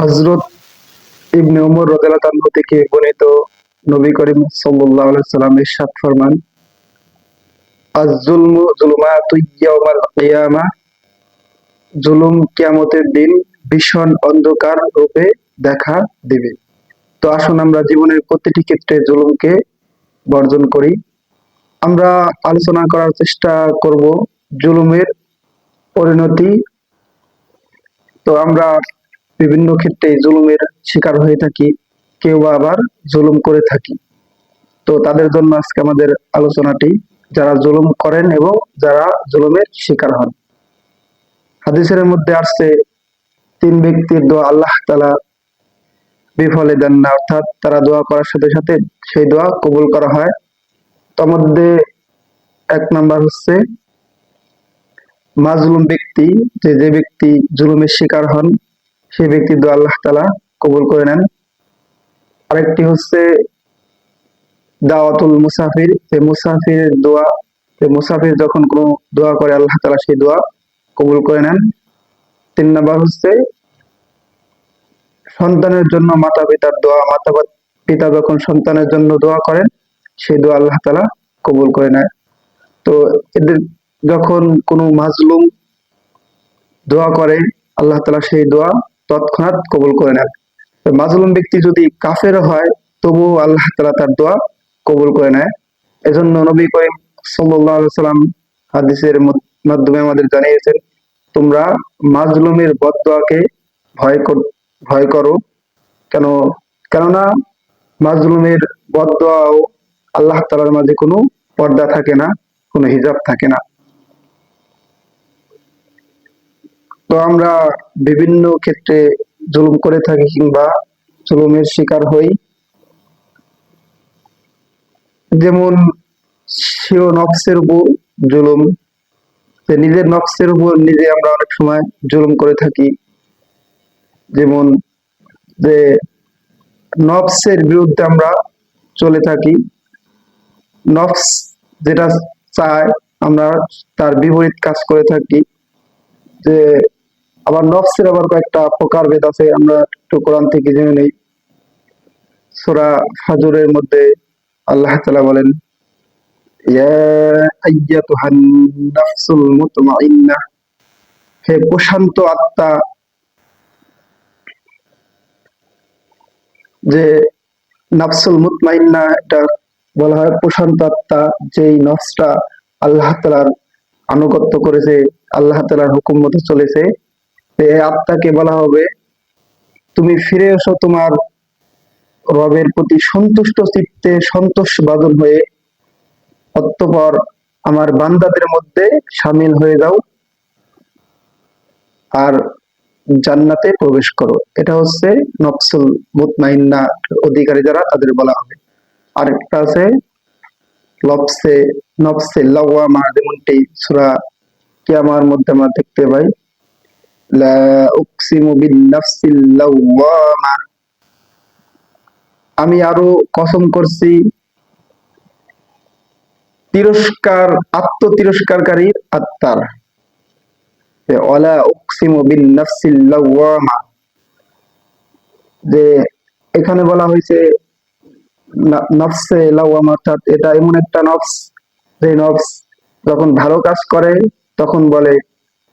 হজরত ইবনে উমর রাদিয়াল্লাহু তাআলা থেকে বর্ণিত নবী করিম সাল্লাল্লাহু আলাইহি সাল্লাম ইরশাদ ফরমান, আজ-জুলমু জুলুমাতু ইয়াউমাল কিয়ামা জুলুম কিয়ামতের দিন ভীষণ অন্ধকার রূপে দেখা দিবে। তো আসুন আমরা জীবনের প্রতিটি ক্ষেত্রে জুলুমকে বর্জন করি। আমরা আলোচনা করার চেষ্টা করব জুলুমের পরিণতি। তো আমরা বিভিন্ন ক্ষেত্রে জুলুমের শিকার হয়ে থাকি, কেউ আবার জুলুম করে থাকি। তো তাদের জন্য আজকে আমাদের আলোচনাটি, যারা জুলুম করেন এবং যারা জুলুমের শিকার হন। হাদিসের মধ্যে আসছে, তিন ব্যক্তির দোয়া আল্লাহ তালা বিফলে দেন না, অর্থাৎ তারা দোয়া করার সাথে সাথে সেই দোয়া কবুল করা হয়। তার মধ্যে এক নাম্বার হচ্ছে, মাজলুম ব্যক্তি, যে যে ব্যক্তি জুলুমের শিকার হন সেই ব্যক্তি দোয়া আল্লাহ তালা কবুল করে নেন। আরেকটি হচ্ছে দাওয়াতুল মুসাফির। যে মুসাফিরের দোয়া যে মুসাফির যখন কোনো দোয়া করে, আল্লাহ তালা সেই দোয়া কবুল করে নেন। তিন নাম্বার হচ্ছে সন্তানের জন্য মাতা পিতার দোয়া। মাতা পিতা যখন সন্তানের জন্য দোয়া করেন, সেই দোয়া আল্লাহ তালা কবুল করে নেয়। তো এদের যখন কোনো মাজলুম দোয়া করে, আল্লাহ তালা সেই দোয়া তৎক্ষণাৎ কবুল করে নেন। মাজলুম ব্যক্তি যদি কাফের হয়, তবুও আল্লাহ তালা তার দোয়া কবুল করে নেয়। এজন্য নবী করিম সাল্লাম হাদিসের মাধ্যমে আমাদের জানিয়েছেন, তোমরা মাজলুমের বদোয়াকে ভয় কর, ভয় করো। কেন, কেননা মাজলুমের বদোয়াও আল্লাহ তালার মাঝে কোনো পর্দা থাকে না, কোনো হিজাব থাকে না। তো আমরা বিভিন্ন ক্ষেত্রে জুলুম করে থাকি কিংবা জুলুমের শিকার হই। যেমন সেও নফসের উপর জুলুম। নিজের নফসের উপর নিজে আমরা অনেক সময় জুলুম করে থাকি। যেমন যে নফসের বিরুদ্ধে আমরা চলে থাকি। নফস যেটা চায়, আমরা তার বিপরীত কাজ করে থাকি। যে আবার নফসের আবার কয়েকটা প্রকার ভেদ আছে, আমরা একটু কোরআন থেকে জেনে নেই। সূরা ফাজরের মধ্যে আল্লাহ তাআলা বলেন হে প্রশান্ত আত্মা, যে নাফসুল মুতমাইন্না, এটা বলা হয় প্রশান্ত আত্মা, যেই নফসটা আল্লাহ তালার আনুগত্য করেছে, আল্লাহ তালার হুকুম মতো চলেছে। আত্মাকে বলা হবে, তুমি ফিরে এসো তোমার রবের প্রতি সন্তুষ্ট চিত্তে সন্তোষ বাদন হয়ে, অতঃপর আমার বান্দাদের মধ্যে সামিল হয়ে যাও আর জান্নাতে প্রবেশ করো। এটা হচ্ছে নফসুল মুতমাইন্না অধিকারী যারা, তাদের বলা হবে। আরেকটা আছে, লফসে, নফসে লাওয়ামা যেমনটি সূরা কিয়ামার মধ্যে আমরা দেখতে পাই লা উকসিমু বিন নাফসিল লাওয়ামা আমি আরও কসম করছি, তিরস্কার আত্ম তিরস্কারকারীর আত্মার ওয়ালা উকসিমু বিন নাফসিল লাওয়ামা। যে এখানে বলা হয়েছে নফসে লাওয়ামা অর্থাৎ এটা এমন একটা নফস, যে নফস যখন ভালো কাজ করে, তখন বলে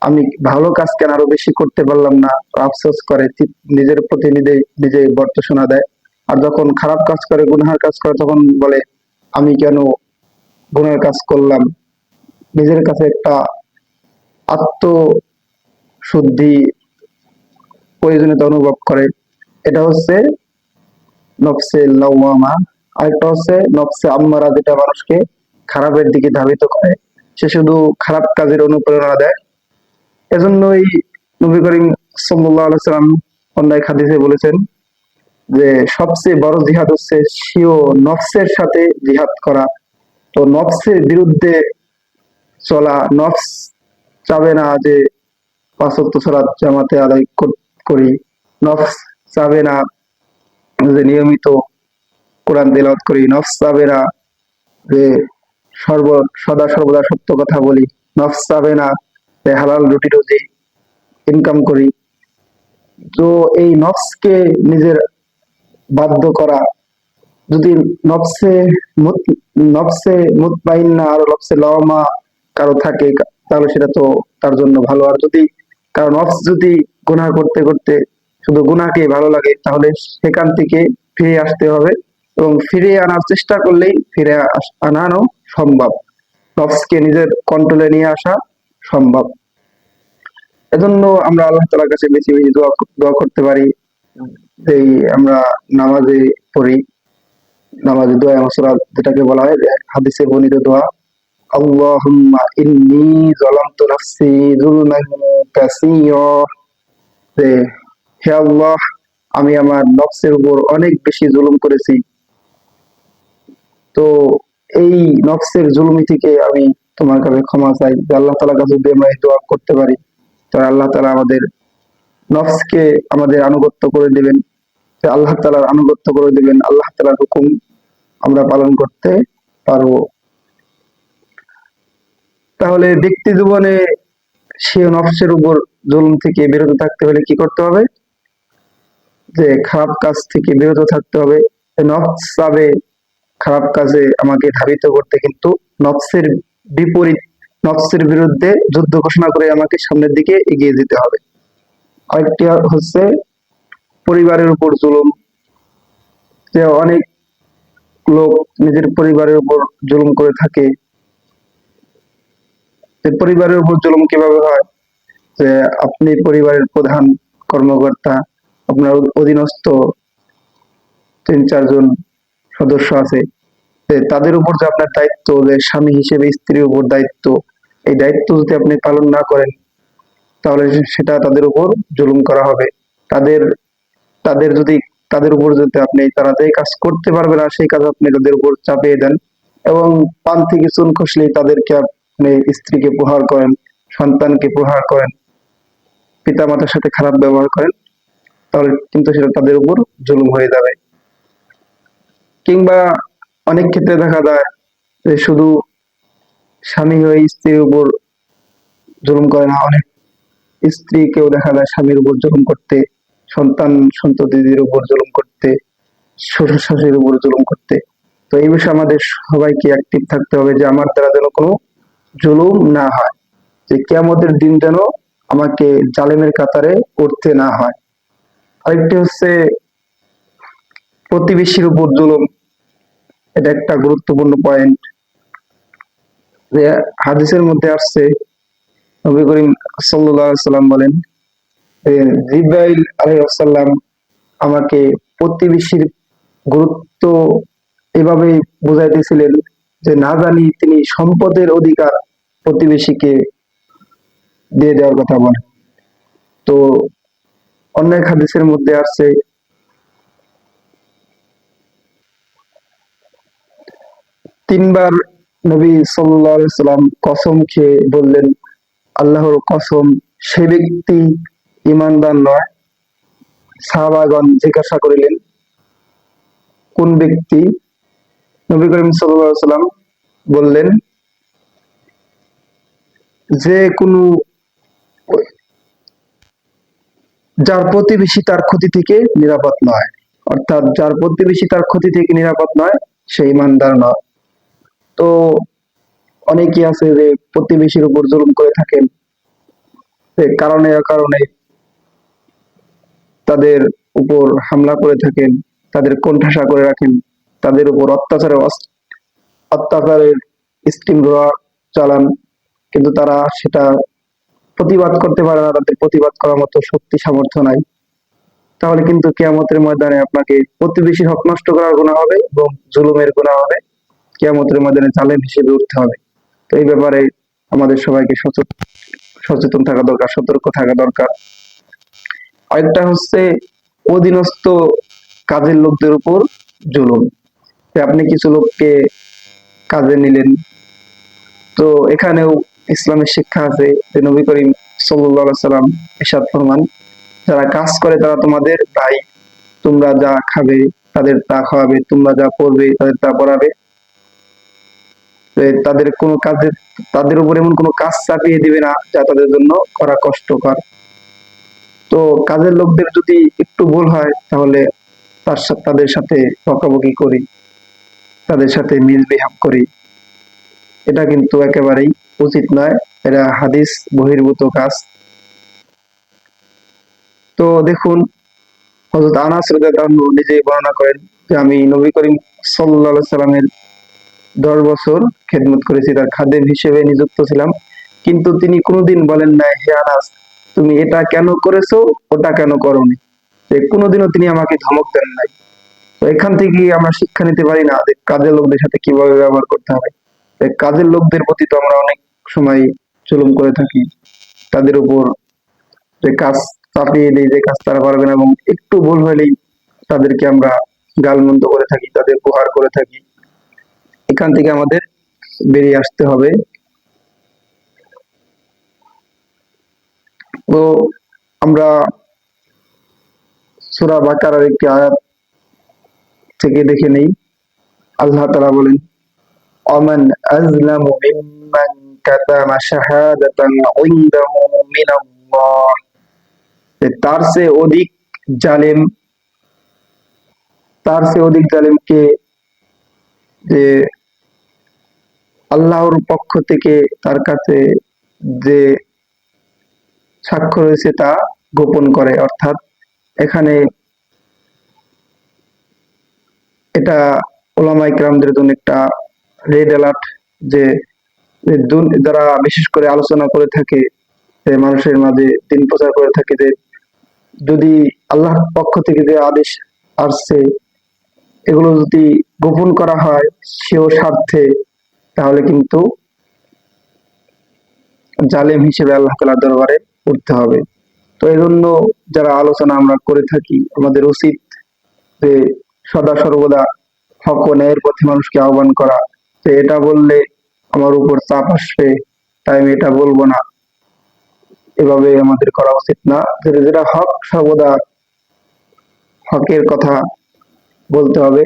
আমি ভালো কাজ কেন আরও বেশি করতে পারলাম না? আফসোস করে নিজের প্রতি নিজে নিজে বর্তসনা দেয়। আর যখন খারাপ কাজ করে, গুনহার কাজ করে, তখন বলে, আমি কেন গুণের কাজ করলাম? নিজের কাছে একটা আত্ম শুদ্ধি প্রয়োজনীয়তা অনুভব করে। এটা হচ্ছে নফসে লাওয়ামা আরেকটা হচ্ছে নফসে আম্মারা, যেটা মানুষকে খারাপের দিকে ধাবিত করে। সে শুধু খারাপ কাজের অনুপ্রেরণা দেয় এজন্যই নবী করিম সাল্লাল্লাহু সাল্লাম অন্যায় হাদিসে বলেছেন যে সবচেয়ে বড় জিহাদ হচ্ছে সিও নফসের সাথে জিহাদ করা। তো নফসের বিরুদ্ধে চলা নফস চাবে না যে পাঁচত্ব সালাত জামাতে আদায় করি। নফস চাবে না যে নিয়মিত কোরআন তেলাওয়াত করি। নফস চাবে না যে সর্ব সদা সর্বদা সত্য কথা বলি। নফস চাবে না হালাল রুটি রুজি ইনকাম করি। তো এই নফসকে নিজের বাধ্য করা, যদি নফসে নফসে মুতমাইন্না আর নফসে লওয়ামা কারও থাকে, তাহলে সেটা তো তার জন্য ভালো। আর যদি কারও নফস যদি গুনাহ করতে করতে শুধু গুনাহকে ভালো লাগে, তাহলে সেখান থেকে ফিরে আসতে হবে এবং ফিরে আনার চেষ্টা করলেই ফিরে আনানো সম্ভব। নফসকে নিজের কন্ট্রোলে নিয়ে আসা সম্ভব। এজন্য আমরা আল্লাহ তালার কাছে বেশি বেশি দোয়া করতে পারি। এই আমরা নামাজে পড়ি। নামাজে দোয়া মসলা যেটাকে বলা হয় হাদিসে বর্ণিত দোয়া। হে আল্লাহ, আমি আমার নফসের উপর অনেক বেশি জুলুম করেছি। তো এই নফসের জুলুমি থেকে আমি তোমার কাছে ক্ষমা চাই, যে আল্লাহ তালার কাছে যদি দোয়া করতে পারি, তাহলে আল্লাহ তালা আমাদের নফসকে আমাদের আনুগত্য করে দিবেন আল্লাহ তালার আনুগত্য করে দিবেন, আল্লাহ তালার হুকুম আমরা পালন করতে পারব। তাহলে ব্যক্তি জীবনে সে নফসের উপর জুলুম থেকে বিরত থাকতে হলে কি করতে হবে? যে খারাপ কাজ থেকে বিরত থাকতে হবে। নফস চাবে, খারাপ কাজে আমাকে ধাবিত করতে, কিন্তু নফসের বিপরীত নফসের বিরুদ্ধে যুদ্ধ ঘোষণা করে আমাকে সামনের দিকে এগিয়ে যেতে হবে। আরেকটি হচ্ছে পরিবারের উপর জুলুম। যে অনেক লোক নিজের পরিবারের উপর জুলুম করে থাকে। পরিবারের উপর জুলুম কীভাবে হয়? যে আপনি পরিবারের প্রধান কর্মকর্তা, আপনার অধীনস্থ তিন চারজন সদস্য আছে। তাদের উপর যে আপনার দায়িত্ব যে স্বামী হিসেবে স্ত্রীর উপর দায়িত্ব, এই দায়িত্ব যদি আপনি পালন না করেন, তাহলে সেটা তাদের উপর জুলুম করা হবে। তাদের তাদের যদি, তাদের উপর যদি আপনি তারা যে কাজ করতে পারবে না, সেই কাজ আপনি তাদের উপর চাপিয়ে দেন এবং পান থেকে চুন খসলেই তাদেরকে আপনি স্ত্রীকে প্রহার করেন, সন্তানকে প্রহার করেন পিতা মাতার সাথে খারাপ ব্যবহার করেন, তাহলে কিন্তু সেটা তাদের উপর জুলুম হয়ে যাবে। কিংবা অনেক ক্ষেত্রে দেখা যায় যে শুধু স্বামী হয়ে স্ত্রীর উপর জুলুম করে না, অনেক স্ত্রীকেও দেখা যায় স্বামীর উপর জুলুম করতে, সন্তান সন্ততিদের উপর জুলুম করতে, শ্বশুর শাশুড়ির উপর জুলুম করতে। তো এই বিষয়ে আমাদের সবাইকে অ্যাক্টিভ থাকতে হবে যে আমার দ্বারা যেন কোনো জুলুম না হয়, যে কেয়ামতের দিন যেন আমাকে জালেমের কাতারে করতে না হয়। আরেকটি হচ্ছে প্রতিবেশীর উপর জুলুম। এটা একটা গুরুত্বপূর্ণ পয়েন্ট যে হাদিসের মধ্যে আসছে, নবী করিম আলাইহি সাল্লাম বলেন জিব্রাইল আলাইহিসসালাম আমাকে প্রতিবেশীর গুরুত্ব এভাবে বুঝাইতেছিলেন যে, না জানি তিনি সম্পদের অধিকার প্রতিবেশীকে দিয়ে দেওয়ার কথা বলেন। তো অন্য এক হাদিসের মধ্যে আসছে তিনবার নবী সাল্লাম কসম খেয়ে বললেন, আল্লাহর কসম সে ব্যক্তি ইমানদার নয়। সাহাবাগণ জিজ্ঞাসা করিলেন, কোন ব্যক্তি? নবী করিম সাল্লাম বললেন, যে কোনো যার প্রতিবেশী তার ক্ষতি থেকে নিরাপদ নয়। অর্থাৎ যার প্রতিবেশী তার ক্ষতি থেকে নিরাপদ নয়, সে ইমানদার নয়। তো অনেকেই আছে যে প্রতিবেশীর উপর জুলুম করে থাকেন। কারণে কারণে তাদের উপর হামলা করে থাকেন, তাদের কোণঠাসা করে রাখেন, তাদের উপর অত্যাচারের অত্যাচারের স্টিম চালান। কিন্তু তারা সেটা প্রতিবাদ করতে পারে না, তাদের প্রতিবাদ করার মতো শক্তি, সামর্থ্য নাই। তাহলে কিন্তু কেয়ামতের ময়দানে আপনাকে প্রতিবেশীর হক নষ্ট করার গুণা হবে এবং জুলুমের গুণা হবে। কেয়ামতের ময়দানে জালেম হিসেবে উঠতে হবে। তো এই ব্যাপারে আমাদের সবাইকে সচেতন থাকা দরকার, সতর্ক থাকা দরকার। আরেকটা হচ্ছে অধীনস্থ কাজের লোকদের উপর জুলুম। আপনি কিছু লোককে কাজে নিলেন। তো এখানেও ইসলামের শিক্ষা আছে যে নবী করিম সাল্লাম ইরশাদ ফরমান, যারা কাজ করে তারা তোমাদের ভাই তোমরা যা খাবে তাদের তা খাওয়াবে, তোমরা যা পড়বে তাদের তা পড়াবে। তাদের কোনো কাজে তাদের উপর এমন কোনো কাজ চাপিয়ে দিবে না যা তাদের জন্য করা কষ্টকর। তো কাজের লোকদের যদি একটু ভুল হয়, তাহলে তার সাথে তাদের সাথে বকাবকি করি, তাদের সাথে মিসবিহেভ করি। এটা কিন্তু একেবারেই উচিত নয়, এটা হাদিস বহির্ভূত কাজ। তো দেখুন, হযরত আনাস নিজেই বর্ণনা করেন যে আমি নবী করিম আলাইহি সাল্লামের দশ বছর খেদমত করেছি, তার খাদেম হিসেবে নিযুক্ত ছিলাম। কিন্তু তিনি কোনোদিন বলেন নাই, হে আনাস, তুমি এটা কেন করেছ? ওটা কেন করনি? কোনোদিনও তিনি আমাকে ধমক দেন নাই। তো এখান থেকে আমরা শিক্ষা নিতে পারি না কাজের লোকদের সাথে কীভাবে ব্যবহার করতে হবে কাজের লোকদের প্রতি তো আমরা অনেক সময় জুলুম করে থাকি। তাদের উপর যে কাজ চাপিয়ে দিই যে কাজ তারা পারবে না এবং একটু ভুল হলেই তাদেরকে আমরা গালমন্দ করে থাকি, তাদের প্রহার করে থাকি। এখান থেকে আমাদের বেরিয়ে আসতে হবে। তো আমরা সূরা বাকারার একটি আয়াত থেকে দেখে নেই। আল্লাহ তাআলা বলেন, অমান আজলামু মিম্মান কাতামা শাহাদাতান ইনদাহু মিনাল্লাহ তার সে অধিক জালেম, তার সে অধিক জালেমকে যে আল্লাহর পক্ষ থেকে তার কাছে যে সাক্ষ্য রয়েছে তা গোপন করে। অর্থাৎ এখানে এটা ওলামাই ক্রামদের জন্য একটা রেড অ্যালার্ট যে যারা বিশেষ করে আলোচনা করে থাকে মানুষের মাঝে দিন প্রচার করে থাকে যে যদি আল্লাহর পক্ষ থেকে যে আদেশ আসছে, এগুলো যদি গোপন করা হয়, সেও স্বার্থে তাহলে কিন্তু জালেম হিসেবে আল্লাহ তালার দরবারে উঠতে হবে। তো এই জন্য যারা আলোচনা আমরা করে থাকি, আমাদের উচিত যে সদা সর্বদা হক ও ন্যায়ের পথে মানুষকে আহ্বান করা। যে এটা বললে আমার উপর চাপ আসবে, তাই আমি এটা বলব না। এভাবে আমাদের করা উচিত না। যেটা হক সর্বদা হকের কথা বলতে হবে।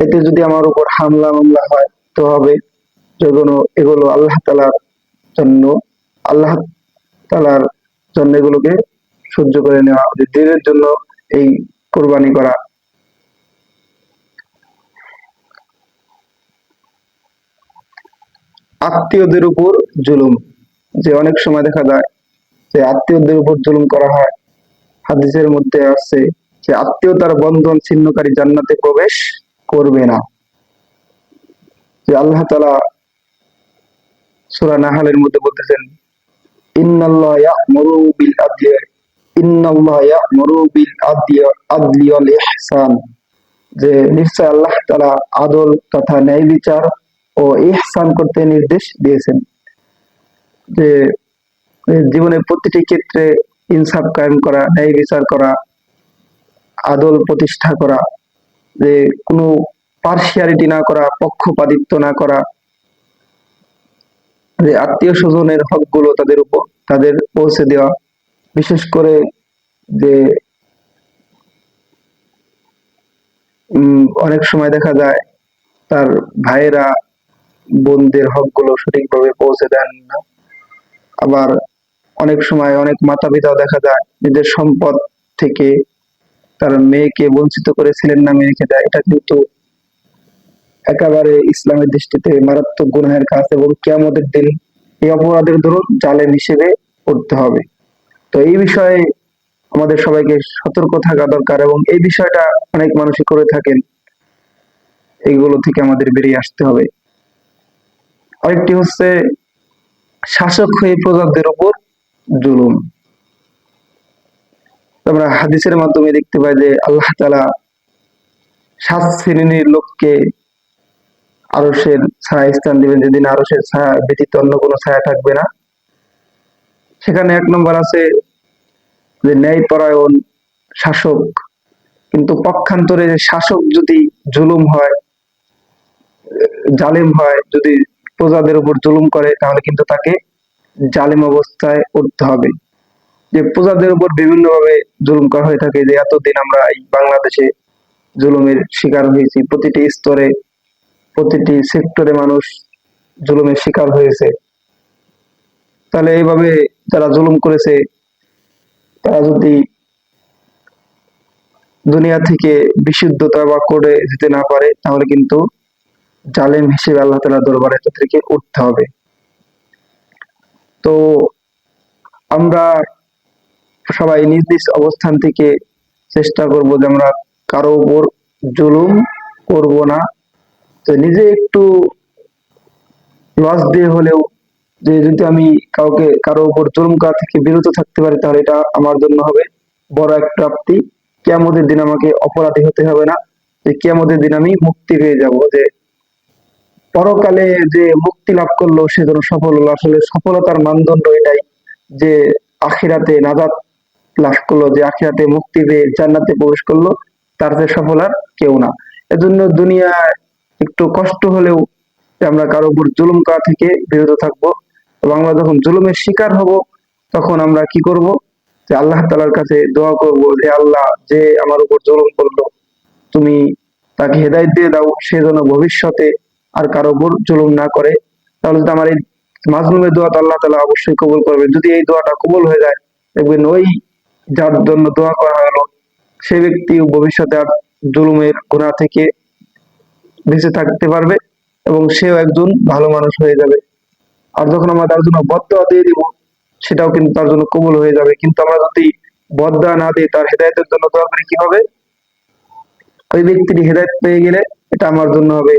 এতে যদি আমার উপর হামলা মামলা হয়, তো হবে। যেগুলো এগুলো আল্লাহ তালার জন্য, আল্লাহ তালার জন্য এগুলোকে সহ্য করে নেওয়া দিনের জন্য এই কোরবানি করা। আত্মীয়দের উপর জুলুম। যে অনেক সময় দেখা যায় যে আত্মীয়দের উপর জুলুম করা হয়। হাদিসের মধ্যে আছে যে আত্মীয়তার বন্ধন ছিন্নকারী জান্নাতে প্রবেশ করবে না। যে আল্লাহ তালা সূরা নাহালের মধ্যে বলতেছেন, ইন্নাল্লাহ বিল ইন্নাল্লাহ বিল ইহসান। যে নিশ্চয় আল্লাহ আদল তথা ন্যায় বিচার ও ইহসান করতে নির্দেশ দিয়েছেন। যে জীবনের প্রতিটি ক্ষেত্রে ইনসাফ কায়েম করা, ন্যায় বিচার করা, আদল প্রতিষ্ঠা করা, যে কোনো পার্সিয়ালিটি না করা, পক্ষপাতিত্ব না করা যে আত্মীয় স্বজনের হকগুলো তাদের উপর, তাদের পৌঁছে দেওয়া, বিশেষ করে যে অনেক সময় দেখা যায় তার ভাইয়েরা বোনদের হকগুলো সঠিকভাবে পৌঁছে দেন না। আবার অনেক সময় অনেক মাতা পিতাও দেখা যায়, নিজের সম্পদ থেকে তার মেয়েকে বঞ্চিত করে ছেলের নামে রেখে দেয়। এটা কিন্তু একেবারে ইসলামের দৃষ্টিতে মারাত্মক গুনাহের কাজ এবং কিয়ামতের দিন এই অপরাধের ধরুন জালেম হিসেবে করতে হবে। তো এই বিষয়ে আমাদের সবাইকে সতর্ক থাকা দরকার এবং এই বিষয়টা অনেক মানুষই করে থাকেন। এইগুলো থেকে আমাদের বেরিয়ে আসতে হবে। আরেকটি হচ্ছে শাসক হয়ে প্রজাদের উপর জুলুম। আমরা হাদিসের মাধ্যমে দেখতে পাই যে আল্লাহ তালা সাত শ্রেণির লোককে আরসের ছায়া স্থান দিবেন, যেদিন আরসের ছায়া ব্যতীত অন্য কোনো ছায়া থাকবে না। সেখানে এক নম্বর আছে যে ন্যায়পরায়ণ শাসক। কিন্তু পক্ষান্তরে শাসক যদি জুলুম হয়, জালেম হয়, যদি প্রজাদের উপর জুলুম করে, তাহলে কিন্তু তাকে জালেম অবস্থায় উঠতে হবে। যে প্রজাদের উপর বিভিন্ন ভাবে জুলুম করা হয়ে থাকে, যে এতদিন আমরা এই বাংলাদেশে জুলুমের শিকার হয়েছি, প্রতিটি স্তরে প্রতিটি সেক্টরে মানুষ জুলুমের শিকার হয়েছে। তাহলে এইভাবে যারা জুলুম করেছে, তারা যদি দুনিয়া থেকে বিশুদ্ধতা বা করে যেতে না পারে, তাহলে কিন্তু জালেম হিসেবে আল্লাহ তালা দরবারে তাদেরকে উঠতে হবে। তো আমরা সবাই নিজ নিজ অবস্থান থেকে চেষ্টা করব যে আমরা কারও উপর জুলুম করব না। তো নিজে একটু লস দিয়ে হলেও যে যদি আমি কাউকে, কারও উপর জুলুম করা থেকে বিরত থাকতে পারি, তাহলে এটা আমার জন্য হবে বড় এক প্রাপ্তি। কেয়ামতের দিন আমাকে অপরাধী হতে হবে না। যে কেয়ামতের দিন আমি মুক্তি পেয়ে যাব। যে পরকালে যে মুক্তি লাভ করল, সে যেন সফল হলো। আসলে সফলতার মানদণ্ড এটাই যে আখিরাতে নাজাত লাভ করল, যে আখিরাতে মুক্তি পেয়ে জান্নাতে প্রবেশ করল, তার যে সফল আর কেউ না। এজন্য দুনিয়ায় একটু কষ্ট হলেও আমরা কারও উপর জুলুম করা থেকে বিরত থাকব এবং আমরা যখন জুলুমের শিকার হব, তখন আমরা কি করব? যে আল্লাহ তালার কাছে দোয়া করব যে, আল্লাহ, যে আমার উপর জুলুম করল, তুমি তাকে হেদায়ত দিয়ে দাও, সে যেন ভবিষ্যতে আর কারও উপর জুলুম না করে। তাহলে তো আমার এই মাজলুমের দোয়া তো আল্লাহ তালা অবশ্যই কবুল করবে। যদি এই দোয়াটা কবুল হয়ে যায়, দেখবেন ওই যার জন্য দোয়া করা হলো, সে ব্যক্তি ভবিষ্যতে আর জুলুমের গুণা থেকে বেঁচে থাকতে পারবে এবং সেও একজন ভালো মানুষ হয়ে যাবে। আর যখন আমরা তার জন্য বদয়া দিয়ে দিব, সেটাও কিন্তু তার জন্য কবুল হয়ে যাবে। কিন্তু আমরা যদি বদয়া না দিই, তার হেদায়তের জন্য দোয়া করি কি হবে? ওই ব্যক্তিটি হেদায়ত পেয়ে গেলে এটা আমার জন্য হবে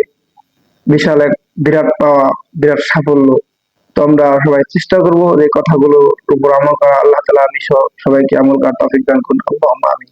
বিশাল এক বিরাট পাওয়া, বিরাট সাফল্য। তো আমরা সবাই চেষ্টা করব যে কথাগুলো উপর আমল করা। আল্লাহ তালা আমি সবাইকে আমল করার তফিক দান করুন। আল্লাহ আমি